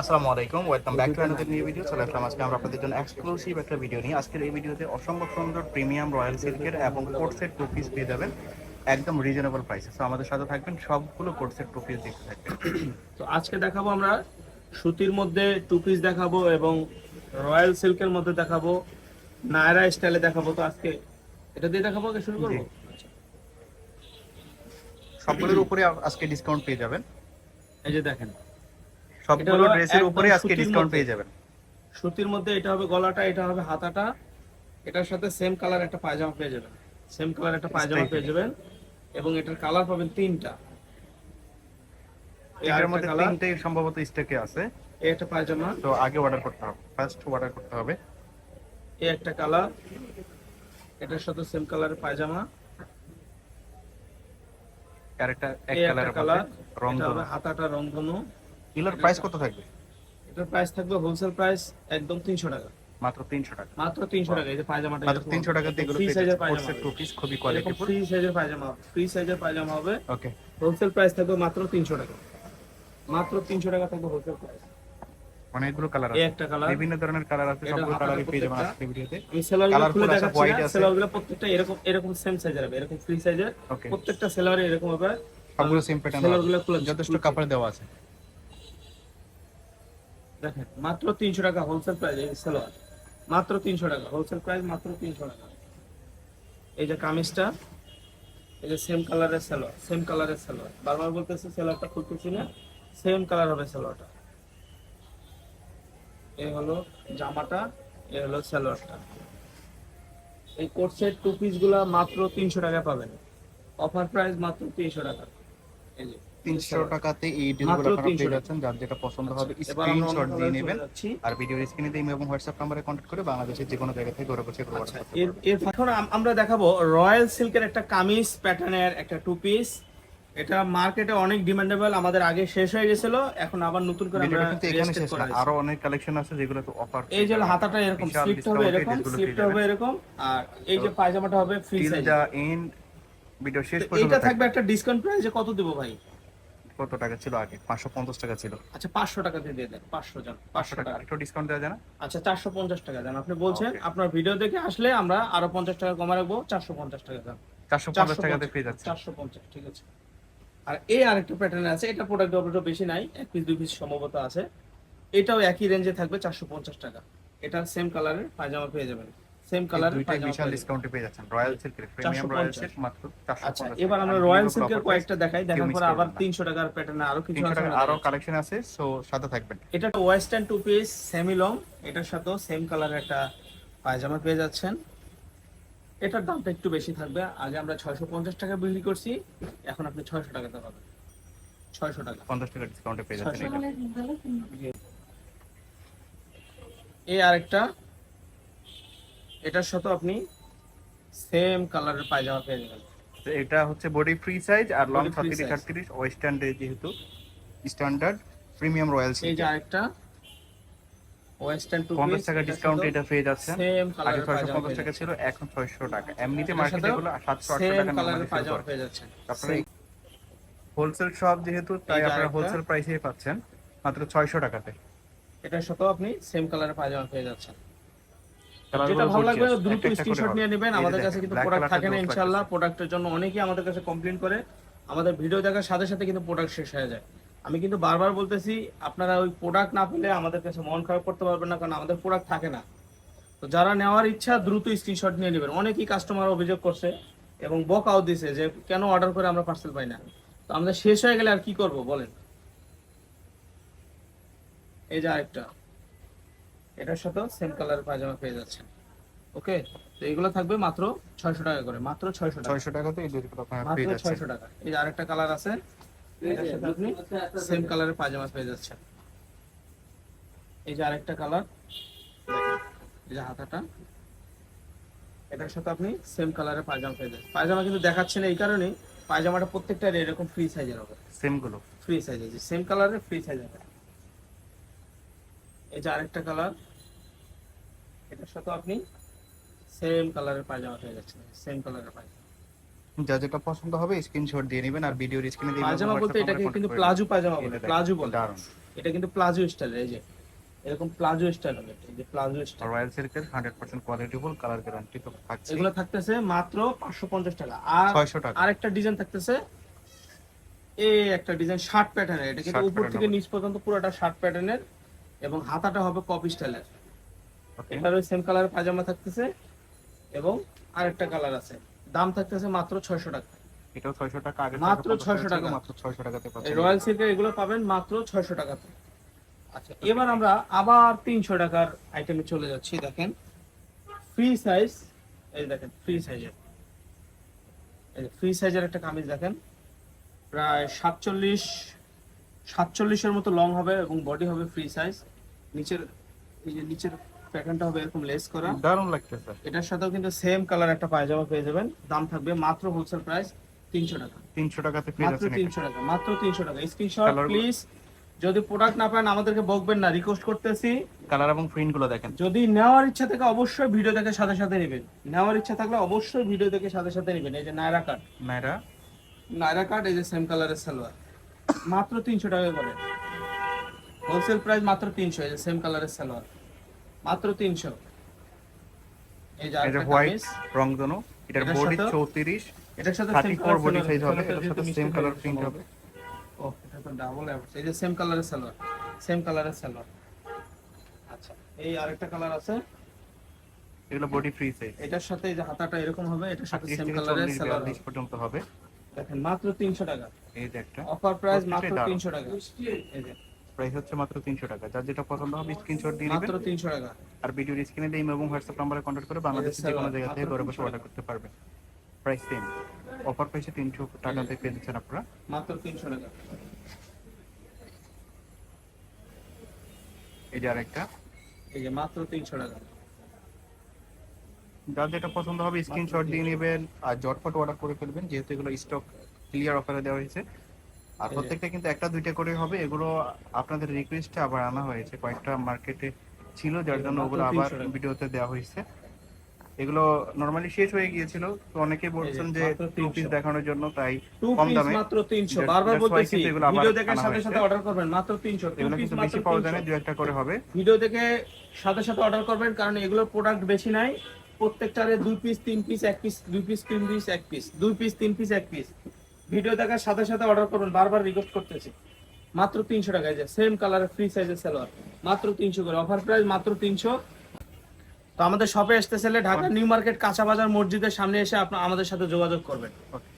আসসালামু আলাইকুম welcome back to another new video চলে আসলাম আজকে আমরা আপনাদের জন্য এক্সক্লুসিভ একটা ভিডিও নিয়ে। আজকের এই ভিডিওতে অসম্ভব সুন্দর প্রিমিয়াম রয়্যাল সিল্কের এবং কোর্সের টু পিস পেয়ে যাবেন। একদম রিজনেবল প্রাইসে তো আমাদের সাথে থাকবেন সবগুলো কোর্সের টু পিস দেখতে থাকবেন। তো আজকে দেখাবো আমরা সুতির মধ্যে টু পিস দেখাবো এবং রয়্যাল সিল্কের মধ্যে দেখাবো। নায়রা স্টাইলে দেখাবো। তো আজকে এটা দিয়ে দেখাবো আগে শুরু করব? সবগুলোর উপরে আজকে ডিসকাউন্ট পেয়ে যাবেন। এই যে দেখেন সবগুলো ড্রেসের উপরে আজকে ডিসকাউন্ট পেয়ে যাবেন। সুতির মধ্যে এটা হবে গলাটা এটা হবে হাতাটা। এটার সাথে সেম কালার একটা পায়জামা পেয়ে যাবেন। সেম কালার একটা পায়জামা পেয়ে যাবেন। এবং এটার কালার পাবেন তিনটা। এর মধ্যে কালার তিনটে সম্ভবত স্টকে আছে। এই একটা পায়জামা। তো আগে অর্ডার করতে হবে। ফার্স্ট অর্ডার করতে হবে। এই একটা কালার এটার সাথে সেম কালারের পায়জামা। আর একটা এক একটা কালার রং হাতাটা রংধনু। এগুলোর প্রাইস কত থাকবে? এটার প্রাইস থাকবে হোলসেল প্রাইস একদম তিনশো টাকা। মাত্র তিনশো টাকা। মাত্র তিনশো টাকা এই যে পায়জামাটা মাত্র তিনশো টাকাতে এগুলো ফ্রি সাইজের পায়জামা। টু পিস খুবই কোয়ালিটিফুল ফ্রি সাইজের পায়জামা ফ্রি সাইজের পায়জামা হবে। ওকে হোলসেল প্রাইস থাকবে মাত্র তিনশো টাকা। মাত্র তিনশো টাকা থাকবে হোলসেল প্রাইস অনেকগুলো কালার আছে। একটা কালার বিভিন্ন ধরনের কালার আছে সবগুলো কালারই পেয়ে যাবেন আজকের ভিডিওতে। আমি সেলারগুলো খুলে দেখাচ্ছি না আছে। সেলারগুলো প্রত্যেকটা এরকম এরকম সেম সাইজের হবে এরকম ফ্রি সাইজের প্রত্যেকটা সেলারে এরকম হবে। সবগুলো সেম প্যাটার্ন সেলারগুলো খুলে যথেষ্ট কাপড় দেওয়া আছে। দেখেন, মাত্র তিনশো টাকা হোলসেল প্রাইস এই সেলোয়ার মাত্র তিনশো টাকা হোলসেল প্রাইস মাত্র তিনশো টাকা। এই যে কামিজটা, এই যে সেম কালারের সেলোয়ার সেম কালারের সেলোয়ার বারবার বলতেছি সেলোয়ারটা খুলতেছি না সেম কালার হবে সেলোয়ারটা এই হলো জামাটা এই হলো সেলোয়ারটা এই কোর্সের টু পিসগুলা মাত্র তিনশো টাকা পাবেন। অফার প্রাইস মাত্র তিনশো টাকা। এই যে। তিনশো টাকাতে এই ডিলগুলো আপনারা পেয়ে যাচ্ছেন। যার যেটা পছন্দ হবে স্ক্রিনশট দিয়ে নেবেন। আর ভিডিওর স্ক্রিনে দিয়ে এবং হোয়াটসঅ্যাপ নাম্বারে কন্ট্যাক্ট করে বাংলাদেশের যে কোনো জায়গা থেকে ঘরে বসে আচ্ছা, এর এখন আমরা দেখাবো রয়্যাল সিল্কের একটা কামিজ প্যাটার্নের একটা টু পিস এটা মার্কেটে অনেক ডিমান্ডেবল আমাদের আগে শেষ হয়ে গেছিল এখন আবার নতুন করে আমরা এখানে শেষ না আরও অনেক কালেকশন আছে যেগুলো তো অফার এই যে হাতাটা এরকম স্লিপটা হবে এরকম স্লিপটা হবে এরকম আর এই যে পায়জামাটা হবে ফ্রি সাইজ এন্ড ভিডিও শেষ পর্যন্ত থাকবে থাকবে। একটা ডিসকাউন্ট প্রাইসে কত দেবো ভাই? কত টাকা ছিল আগে? পাঁচশো পঞ্চাশ টাকা ছিল। আচ্ছা পাঁচশো টাকা দিয়ে দিয়ে দেন পাঁচশো জন পাঁচশো টাকা। টাকা একটু ডিসকাউন্ট দেওয়া যায় না? আচ্ছা চারশো পঞ্চাশ টাকা দেন। আপনি বলছেন আপনার ভিডিও দেখে আসলে আমরা আরও পঞ্চাশ টাকা কমে রাখব চারশো পঞ্চাশ টাকা দেন। চারশো পঞ্চাশ টাকাতে পেয়ে যাচ্ছে। চারশো পঞ্চাশ ঠিক আছে। আর এই আরেকটা প্যাটার্ন আছে এটা প্রোডাক্ট অবশ্য বেশি নাই এক পিস দুই পিস সম্ভবত আছে। এটাও একই রেঞ্জে থাকবে চারশো পঞ্চাশ টাকা। এটা সেম কালারের পায়জামা পেয়ে যাবেন। সেম কালারের দুইটাই বিশাল ডিসকাউন্টে পেয়ে যাচ্ছেন। রয়্যাল সিল্কের প্রিমিয়াম রয়্যাল সিল্ক মাত্র চারশো আচ্ছা এবার আমরা রয়্যাল সিল্কের কয়েকটা দেখাই দেখার পরে আবার করবেন না। তিনশো টাকার প্যাটার্ন আরও কিছু আছে আরও কালেকশন আছে সো সাথে থাকবেন। এটা একটা western two piece semi long এটার সাথেও সেম কালারের একটা পায়জামা পেয়ে যাচ্ছেন। এটার দামটা একটু বেশি থাকবে। আগে আমরা ছয়শো পঞ্চাশ টাকা বিক্রি করছি এখন আপনি ছয়শো টাকাতে পাবেন। ছয়শো টাকা। পঞ্চাশ টাকা ডিসকাউন্টে পেয়ে যাচ্ছেন এই আরেকটা এটার সাথে আপনি সেম কালারের পায়জামা পেয়ে যাবেন। তো এটা হচ্ছে বডি ফ্রি সাইজ আর লং Body free ছত্রিশ size। আটত্রিশ ওয়েস্টার্ন ডে যেহেতু স্ট্যান্ডার্ড প্রিমিয়াম রয়্যাল সিল্ক এই যে আরেকটা ওয়েস্টার্ন টু পঞ্চাশ টাকা ডিসকাউন্ট এটা পেয়ে যাচ্ছেন। সেম আগে কালারের ছয়শো পায়জামা পঞ্চাশ পেয়ে টাকা ছিল এখন ছয়শো টাকা। এমনিতে মার্কেটে সাতশো আটশো সেম টাকা কালারের পায়জামা পেয়ে যাচ্ছেন। আপনারা হোলসেল শপ যেহেতু তাই আপনারা হোলসেল প্রাইসে পাচ্ছেন মাত্র ছয়শো টাকাতে। এটার সাথেও আপনি সেম কালারের পায়জামা পেয়ে যাচ্ছেন। যেটা ভালো লাগবে দ্রুত একটা একটা করে স্ক্রিনশট নিয়ে নেবেন। আমাদের কাছে কিন্তু প্রোডাক্ট থাকে না ইনশাআল্লাহ। প্রোডাক্টের জন্য অনেকেই আমাদের কাছে কমপ্লেন করে। আমাদের ভিডিও দেখার সাথে সাথে কিন্তু প্রোডাক্ট শেষ হয়ে যায়। আমি কিন্তু বারবার বলতেছি আপনারা ওই প্রোডাক্ট না পেলে আমাদের কাছে মন খারাপ করতে পারবেন না কারণ আমাদের প্রোডাক্ট থাকে না। তো যারা নেওয়ার ইচ্ছা দ্রুত স্ক্রিনশট নিয়ে নেবেন। অনেকেই কাস্টমার অভিযোগ করছে এবং বকাও দিছে যে কেন অর্ডার করে আমরা পার্সেল পাই না? তো আমাদের শেষ হয়ে গেলে আর কি করব? বলেন। এই যে আরেকটা। এটার সাথেও সেম কালার পায়জামা পেয়ে যাচ্ছেন। ওকে তো এগুলো থাকবে মাত্র ছয়শো টাকা করে মাত্র ছয়শো টাকা। ছয়শো টাকাতে এই দুটো আপনারা মাত্র ছয়শো টাকা। এই যে আরেকটা কালার আছে এটার সাথে আপনি সেম কালারের পায়জামা পেয়ে যাচ্ছেন। এই যে আরেকটা কালার এই যে হাতাটা। এটার সাথে আপনি সেম কালারের পায়জামা পেয়ে যাচ্ছেন। পায়জামা কিন্তু দেখাচ্ছেন এই কারণে পায়জামাটা প্রত্যেকটা এরকম ফ্রি সাইজের হবে। সেমগুলো। ফ্রি সাইজ আছে সেম কালারের ফ্রি সাইজ হবে। এই যে আরেকটা কালার এটার সাথে আপনি সেম কালারের পায়জামা পেয়ে যাচ্ছেন সেম কালারের পায়জামা। যা যেটা পছন্দ হবে স্ক্রিনশট দিয়ে নেবেন আর ভিডিওর স্ক্রিনে দিয়ে পায়জামা বলতে এটাকে কিন্তু প্লাজো পায়জামা বলে প্লাজো বলে। এটা কিন্তু প্লাজো স্টাইল এই যে এরকম প্লাজো স্টাইল হবে যে প্লাজো স্টাইল রয়্যাল সিল্কের হান্ড্রেড পার্সেন্ট কোয়ালিটিফুল কালার গ্যারান্টি তো থাকছে। এগুলো থাকতেছে মাত্র পাঁচশো পঞ্চাশ টাকা। আর ছয়শো টাকা। আরেকটা ডিজাইন থাকতেছে এই একটা ডিজাইন শার্ট প্যাটার্নের এটা কিন্তু উপর থেকে নিচ পর্যন্ত পুরোটা শার্ট প্যাটার্নের এবং হাতাটা হবে কপি স্টাইলের ওকে এটার ওই সেম কালার পাজামা থাকতেছে এবং আরেকটা কালার আছে। দাম থাকতেছে মাত্র ছয়শো টাকা। এটাও ছয়শো টাকা আগে মাত্র 650 600 টাকা। মাত্র ছয়শো টাকাতে রয়্যাল সিল্কের এগুলো পাবেন মাত্র ছয়শো টাকাতে। আচ্ছা এবার আমরা আবার তিনশো টাকার আইটেমে চলে যাচ্ছি দেখেন। ফ্রি সাইজ এই দেখেন ফ্রি সাইজের ফ্রি সাইজের একটা কামিজ দেখেন। প্রায় সাতচল্লিশ সাতচল্লিশের মতো লং হবে এবং বডি হবে ফ্রি সাইজ নিচের এই যে নিচের প্যাটার্নটা হবে এরকম লেস করা। দারুণ লাগতেছে। এটার সাথেও কিন্তু সেম কালার একটা পায়জামা পেয়ে যাবেন। দাম থাকবে মাত্র হোলসেল প্রাইস তিনশো টাকা। তিনশো টাকাতে মাত্র তিনশো টাকা মাত্র তিনশো টাকা। স্ক্রিনশট প্লিজ যদি প্রোডাক্ট না পান আমাদেরকে বকবেন না রিকোয়েস্ট করতেছি। কালার এবং প্রিন্টগুলো দেখেন। যদি নেওয়ার ইচ্ছা থেকে অবশ্যই ভিডিও দেখে সাথে সাথে নেবেন। নেওয়ার ইচ্ছা থাকলে অবশ্যই ভিডিও দেখে সাথে সাথে নেবেন। এই যে নায়রা কাট নাইরা নায়রা কাট এই যে সেম কালারের সালোয়ার। মাত্র তিনশো টাকা করে। হোলসেল প্রাইস মাত্র তিনশো এই যে সেম কালারের সালোয়ার মাত্র তিনশো। এই যে এটা হোয়াইট এটার বডি সাথে thirty same four colour body size হবে এটার সাথে সেম কালার কালার প্রিন্ট হবে ও এটা তো ডাবল এই যে সেম কালারের সালোয়ার সেম কালারের সালোয়ার আচ্ছা এই আরেকটা কালার আছে। এগুলো বডি ফ্রি সাইজ এটার সাথে এই যে হাতাটা এরকম হবে এটার সাথে সেম কালারের সালোয়ার পর্যন্ত হবে। দেখেন মাত্র তিনশো টাকা। এই যে একটা অফার প্রাইস মাত্র প্রত্যেকটাই দারুণ। তিনশো টাকা। এই যে। প্রাইস হচ্ছে মাত্র তিনশো টাকা। যার যেটা পছন্দ হবে স্ক্রিনশট দিয়ে নেবেন মাত্র তিনশো টাকা। আর ভিডিওর স্ক্রিনে দিয়ে এবং হোয়াটসঅ্যাপ নাম্বারে কন্ট্যাক্ট করে বাংলাদেশের যে কোনো জায়গা থেকে ঘরে বসে 300 অর্ডার করতে পারবেন। প্রাইস সেম অফার প্রাইসে তিনশো টাকাতে পেয়ে দিচ্ছেন আপনারা। মাত্র তিনশো টাকা। এই যে আরেকটা। এই যে মাত্র তিনশো টাকা। যার যেটা পছন্দ হবে স্ক্রিনশট দিয়ে নেবেন আর জটপট অর্ডার করে ফেলবেন যেহেতু এগুলো স্টক ক্লিয়ার অফারে দেওয়া হয়েছে। আর প্রত্যেকটা কিন্তু একটা দুইটা করে হবে এগুলো আপনাদের রিকোয়েস্টে আবার আনা হয়েছে। কয়েকটা মার্কেটে ছিল যার জন্য ওগুলো আবার ভিডিওতে দেওয়া হয়েছে। এগুলো নর্মালি শেষ হয়ে গিয়েছিল তো অনেকেই বলছেন যে টু পিস দেখানোর জন্য তাই কম দামে। মাত্র তিনশো। That's- বারবার বলতেছি ভিডিও দেখে সাথে সাথে অর্ডার করবেন মাত্র তিনশো। টু এগুলো পিস মাত্র বেশি পাওয়া যায় না তিনশো দু একটা করে হবে। ভিডিও দেখে সাথে সাথে অর্ডার করবেন কারণ এগুলো প্রোডাক্ট বেশি নাই। প্রত্যেকটারে দুই পিস তিন পিস এক পিস দুই পিস তিন পিস এক পিস দুই পিস তিন পিস এক পিস ভিডিও দেখার সাথে সাথে অর্ডার করবেন বারবার রিকোয়েস্ট করতেছি। মাত্র তিনশো টাকা যে সেম কালারের ফ্রি সাইজের সালোয়ার মাত্র তিনশো করে অফার প্রাইস মাত্র তিনশো। তো আমাদের শপে আসতে চাইলে ঢাকা নিউ মার্কেট কাঁচা বাজার মসজিদের সামনে এসে আপনার আমাদের সাথে যোগাযোগ করবেন।